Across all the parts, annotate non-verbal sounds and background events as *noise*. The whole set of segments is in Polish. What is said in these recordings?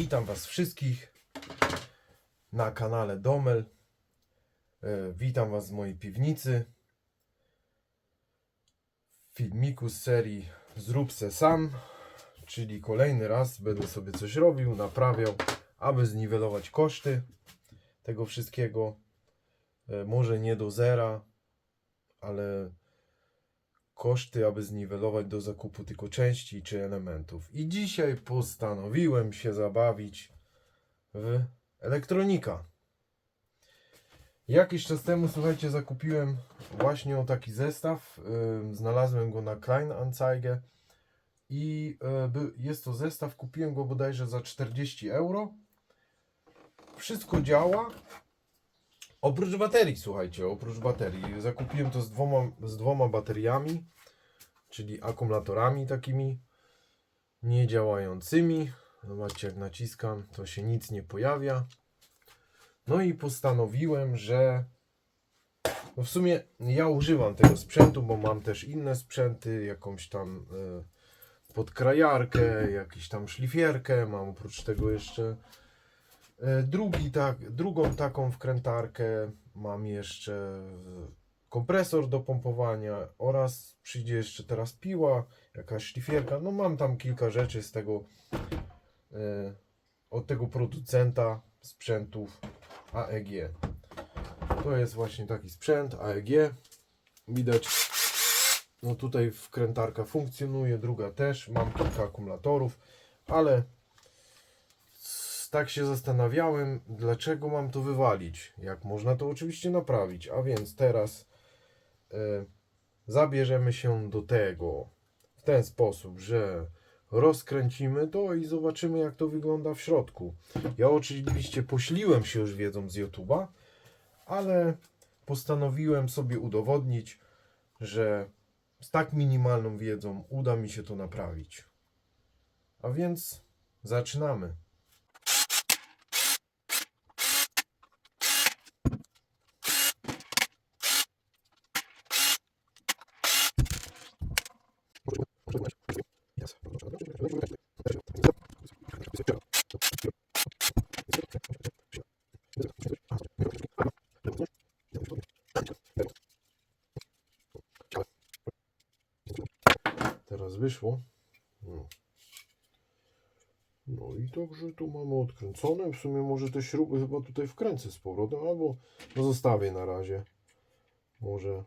Witam Was wszystkich na kanale Domel. E, Witam Was z mojej piwnicy. W filmiku z serii Zrób se sam, czyli kolejny raz będę sobie coś robił, naprawiał, aby zniwelować koszty tego wszystkiego. E, Może nie do zera, ale koszty, aby zniwelować do zakupu tylko części czy elementów. I dzisiaj postanowiłem się zabawić w elektronika. Jakiś czas temu, słuchajcie, zakupiłem właśnie taki zestaw. Znalazłem go na Kleinanzeige i by- jest to zestaw, kupiłem go bodajże za 40 euro. Wszystko działa. Oprócz baterii, słuchajcie, oprócz baterii. Zakupiłem to z dwoma, z dwoma bateriami, czyli akumulatorami takimi niedziałającymi. Zobaczcie, jak naciskam, to się nic nie pojawia. No i postanowiłem, że no w sumie ja używam tego sprzętu, bo mam też inne sprzęty, jakąś tam e, podkrajarkę, jakąś tam szlifierkę, mam oprócz tego jeszcze Drugi, tak, drugą taką wkrętarkę mam jeszcze e, kompresor do pompowania oraz przyjdzie jeszcze teraz piła, jakaś szlifierka. No mam tam kilka rzeczy z tego e, od tego producenta sprzętów AEG. To jest właśnie taki sprzęt AEG. Widać, no tutaj wkrętarka funkcjonuje, druga też. Mam kilka akumulatorów, ale tak się zastanawiałem, dlaczego mam to wywalić. Jak można to oczywiście naprawić. A więc teraz e, zabierzemy się do tego w ten sposób, że rozkręcimy to i zobaczymy, jak to wygląda w środku. Ja oczywiście pośliłem się już wiedzą z YouTube'a, ale postanowiłem sobie udowodnić, że z tak minimalną wiedzą uda mi się to naprawić. A więc zaczynamy. Wyszło. No. No i dobrze tu mamy odkręcone. W sumie może te śruby chyba tutaj wkręcę z powrotem, albo no zostawię na razie. Może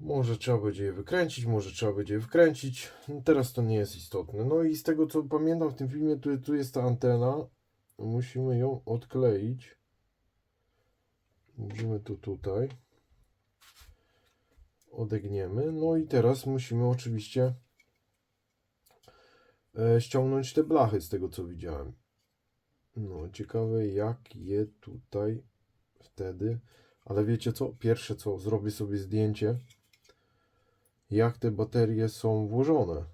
może trzeba będzie je wykręcić, może trzeba będzie je wkręcić. No teraz to nie jest istotne. No i z tego co pamiętam w tym filmie, tu, tu jest ta antena. Musimy ją odkleić. Musimy tu tutaj. Odegniemy. No i teraz musimy oczywiście e, ściągnąć te blachy z tego co widziałem. No ciekawe jak je tutaj wtedy. Ale wiecie co? Pierwsze co, zrobię sobie zdjęcie jak te baterie są włożone.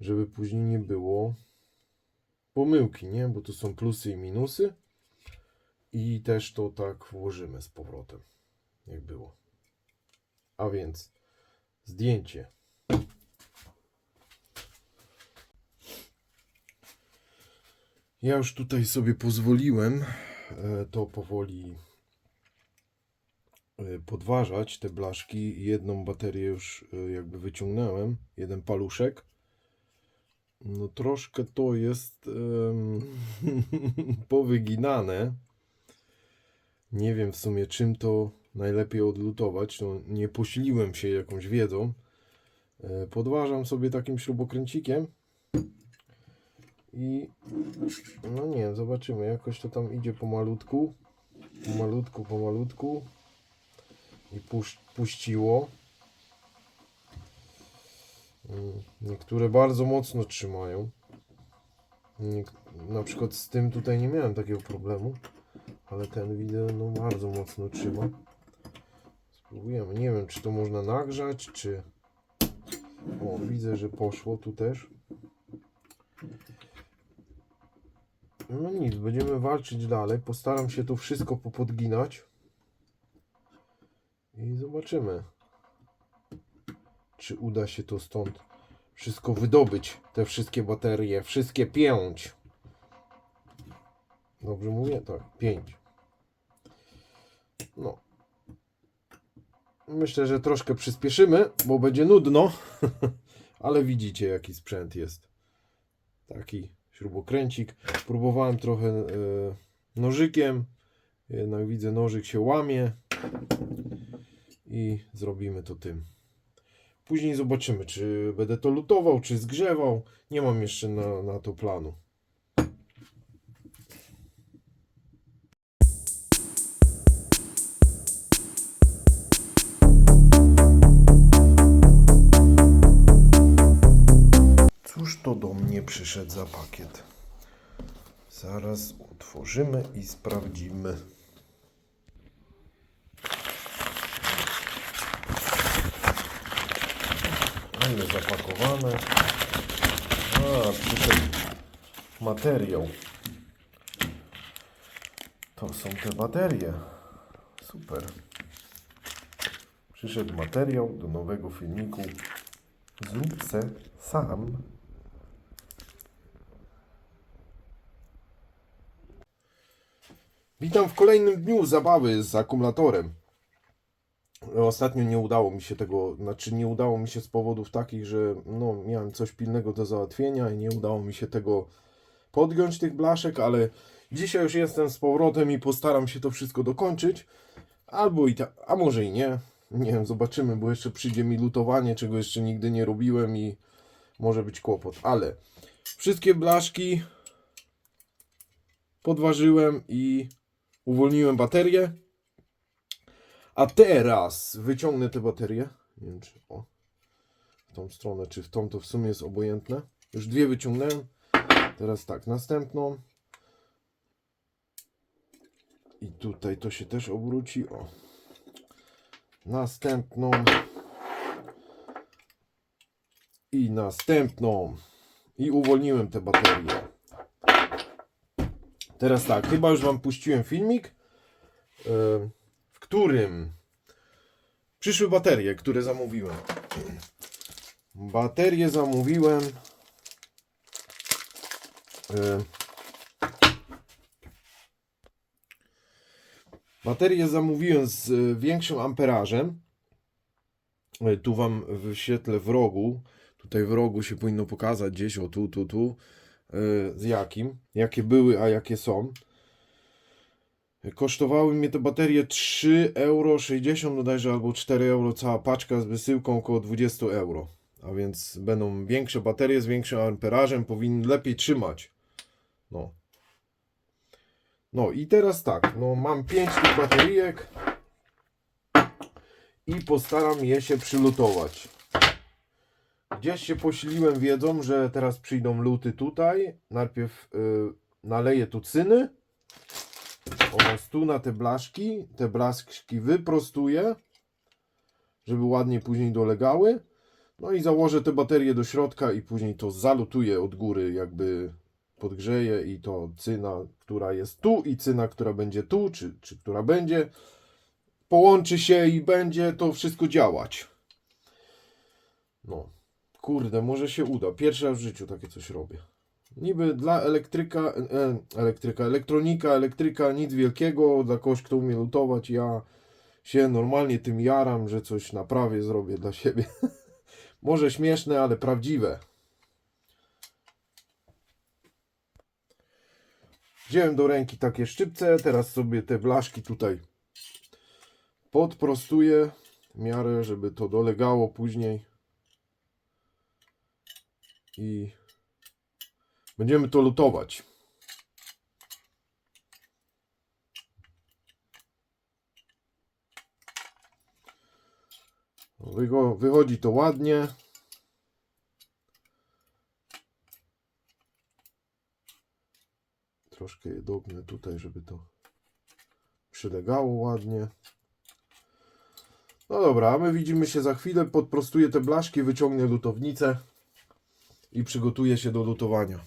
Żeby później nie było pomyłki, nie? Bo to są plusy i minusy. I też to tak włożymy z powrotem, jak było. A więc zdjęcie. Ja już tutaj sobie pozwoliłem e, to powoli e, podważać te blaszki. Jedną baterię już e, jakby wyciągnąłem, jeden paluszek. No troszkę to jest em, *laughs* powyginane. Nie wiem w sumie czym to najlepiej odlutować. No, nie posiliłem się jakąś wiedzą. E, Podważam sobie takim śrubokręcikiem. I no nie wiem, zobaczymy. Jakoś to tam idzie pomalutku. Pomalutku, pomalutku. I pusz, puściło. Mm, Niektóre bardzo mocno trzymają. Na przykład z tym tutaj nie miałem takiego problemu. Ale ten widzę, no bardzo mocno trzyma. Spróbujemy. Nie wiem, czy to można nagrzać, czy... O, widzę, że poszło tu też. No nic, będziemy walczyć dalej. Postaram się to wszystko popodginać. I zobaczymy, czy uda się to stąd wszystko wydobyć, te wszystkie baterie, wszystkie pięć. Dobrze mówię? Tak, pięć. No. Myślę, że troszkę przyspieszymy, bo będzie nudno, *laughs* ale widzicie jaki sprzęt jest. Taki śrubokręcik. Próbowałem trochę e, nożykiem, jednak widzę nożyk się łamie i zrobimy to tym. Później zobaczymy, czy będę to lutował, czy zgrzewał. Nie mam jeszcze na, na to planu. Przyszedł za pakiet? Zaraz otworzymy i sprawdzimy. Ale zapakowane. A, przyszedł materiał. To są te baterie. Super. Przyszedł materiał do nowego filmiku. Zrób se sam. Witam w kolejnym dniu zabawy z akumulatorem. Ostatnio nie udało mi się tego, znaczy nie udało mi się z powodów takich, że no, miałem coś pilnego do załatwienia i nie udało mi się tego podgiąć tych blaszek, ale dzisiaj już jestem z powrotem i postaram się to wszystko dokończyć. Albo i tak, a może i nie. Nie wiem, zobaczymy, bo jeszcze przyjdzie mi lutowanie, czego jeszcze nigdy nie robiłem i może być kłopot, ale wszystkie blaszki podważyłem i uwolniłem baterię. A teraz wyciągnę te baterie. Nie wiem, czy o, w tą stronę, czy w tą, to w sumie jest obojętne. Już dwie wyciągnąłem. Teraz tak, następną. I tutaj to się też obróci. O. Następną. I następną. I uwolniłem te baterie. Teraz tak, chyba już Wam puściłem filmik, e, w którym przyszły baterie, które zamówiłem. Baterie zamówiłem. e, Baterie zamówiłem z e, większym amperażem. Tu Wam wyświetlę w rogu. Tutaj w rogu się powinno pokazać gdzieś, o tu, tu, tu. E, Z jakim, jakie były, a jakie są. Kosztowały mnie te baterie 3,60 euro bodajże albo 4 euro cała paczka z wysyłką około 20 euro. A więc będą większe baterie z większym amperażem, powinny lepiej trzymać. No. No i teraz tak, no mam 5 tych baterijek i postaram je się przylutować. Gdzieś się posiliłem wiedzą, że teraz przyjdą luty tutaj. Najpierw y, naleję tu cyny oraz tu na te blaszki. Te blaszki wyprostuję, żeby ładnie później dolegały. No i założę te baterie do środka i później to zalutuję od góry, jakby podgrzeję i to cyna, która jest tu i cyna, która będzie tu, czy, czy która będzie, połączy się i będzie to wszystko działać. No, kurde, może się uda. Pierwszy raz w życiu takie coś robię. Niby dla elektryka, e, elektryka, elektronika, elektryka nic wielkiego, dla kogoś, kto umie lutować. Ja się normalnie tym jaram, że coś naprawię, zrobię dla siebie. *laughs* Może śmieszne, ale prawdziwe. Wziąłem do ręki takie szczypce, teraz sobie te blaszki tutaj podprostuję w miarę, żeby to dolegało później. I będziemy to lutować. Wychodzi to ładnie. Troszkę je dognę tutaj, żeby to przylegało ładnie. No dobra, my widzimy się za chwilę. Podprostuję te blaszki, wyciągnę lutownicę i przygotuję się do lutowania.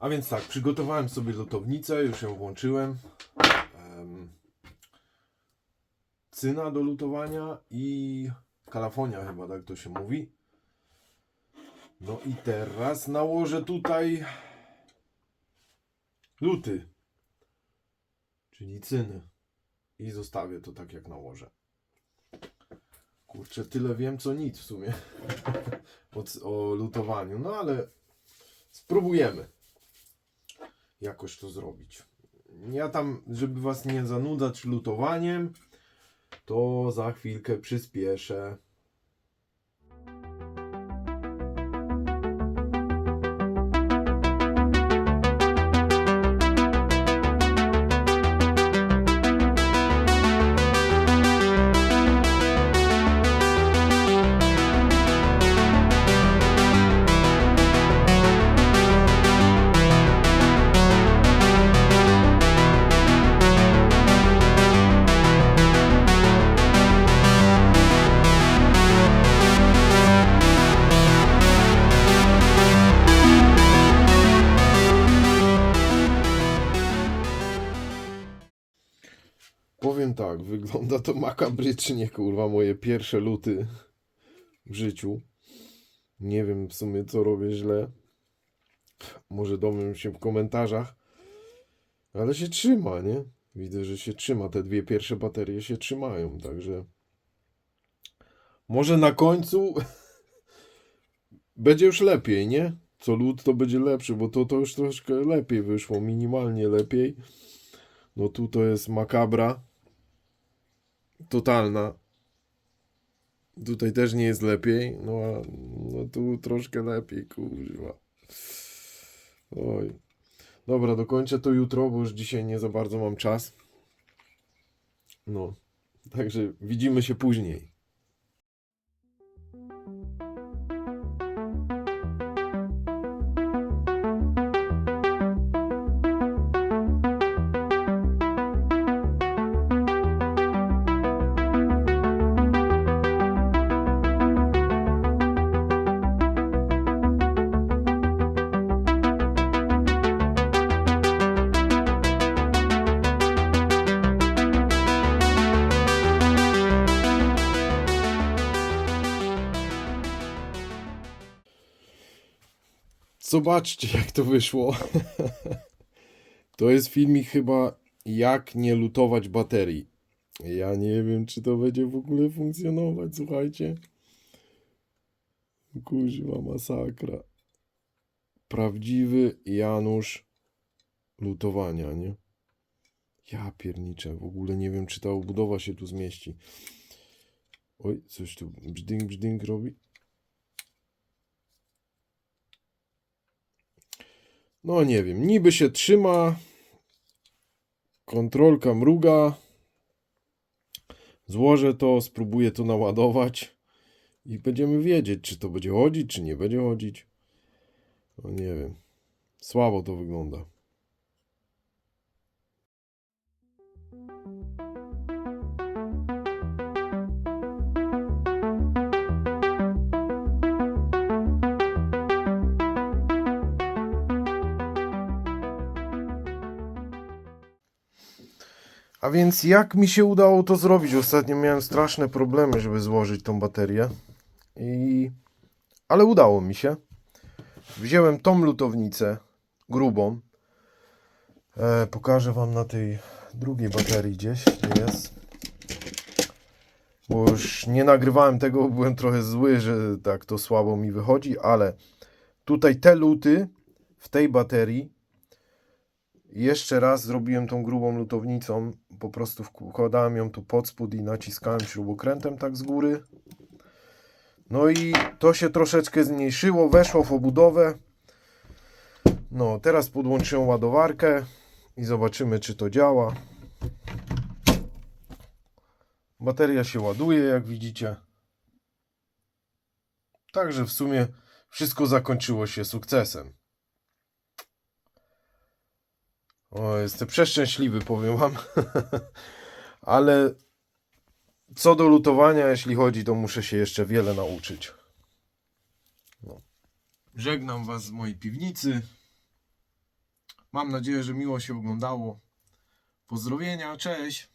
A więc tak, przygotowałem sobie lutownicę, już ją włączyłem. Em, cyna do lutowania i Kalafonia chyba tak to się mówi. No i teraz nałożę tutaj luty, czyli cyny. I zostawię to tak jak nałożę. Kurczę, tyle wiem co nic w sumie *laughs* o, lutowaniu, no ale spróbujemy jakoś to zrobić. Ja tam, żeby was nie zanudzać lutowaniem, to za chwilkę przyspieszę. Wygląda to makabrycznie, kurwa, moje pierwsze luty w życiu. Nie wiem w sumie, co robię źle. Może dowiem się w komentarzach. Ale się trzyma, nie? Widzę, że się trzyma. Te dwie pierwsze baterie się trzymają, także... Może na końcu *laughs* będzie już lepiej, nie? Co lód to będzie lepszy, bo to, to już troszkę lepiej wyszło, minimalnie lepiej. No tu to jest makabra. Totalna. Tutaj też nie jest lepiej. No a no tu troszkę lepiej, kurwa. Oj. Dobra, dokończę to jutro, bo już dzisiaj nie za bardzo mam czas. No. Także widzimy się później. Zobaczcie, jak to wyszło. *laughs* To jest filmik chyba jak nie lutować baterii. Ja nie wiem, czy to będzie w ogóle funkcjonować, słuchajcie. Kuźwa masakra. Prawdziwy Janusz lutowania, nie? Ja pierniczę, w ogóle nie wiem, czy ta obudowa się tu zmieści. Oj, coś tu brzding, brzding robi. No nie wiem, niby się trzyma. Kontrolka mruga. Złożę to, spróbuję to naładować i będziemy wiedzieć, czy to będzie chodzić, czy nie będzie chodzić. No nie wiem. Słabo to wygląda. A więc jak mi się udało to zrobić? Ostatnio miałem straszne problemy, żeby złożyć tą baterię. I... Ale udało mi się. Wziąłem tą lutownicę grubą. E, pokażę Wam na tej drugiej baterii gdzieś, gdzie jest. Bo już nie nagrywałem tego, byłem trochę zły, że tak to słabo mi wychodzi, ale tutaj te luty w tej baterii jeszcze raz zrobiłem tą grubą lutownicą. Po prostu wkładałem ją tu pod spód i naciskałem śrubokrętem tak z góry. No i to się troszeczkę zmniejszyło, weszło w obudowę. No, teraz podłączyłem ładowarkę i zobaczymy, czy to działa. Bateria się ładuje, jak widzicie. Także w sumie wszystko zakończyło się sukcesem. O, jestem przeszczęśliwy, powiem wam. *laughs* Ale co do lutowania, jeśli chodzi, to muszę się jeszcze wiele nauczyć. No. Żegnam was z mojej piwnicy. Mam nadzieję, że miło się oglądało. Pozdrowienia, cześć.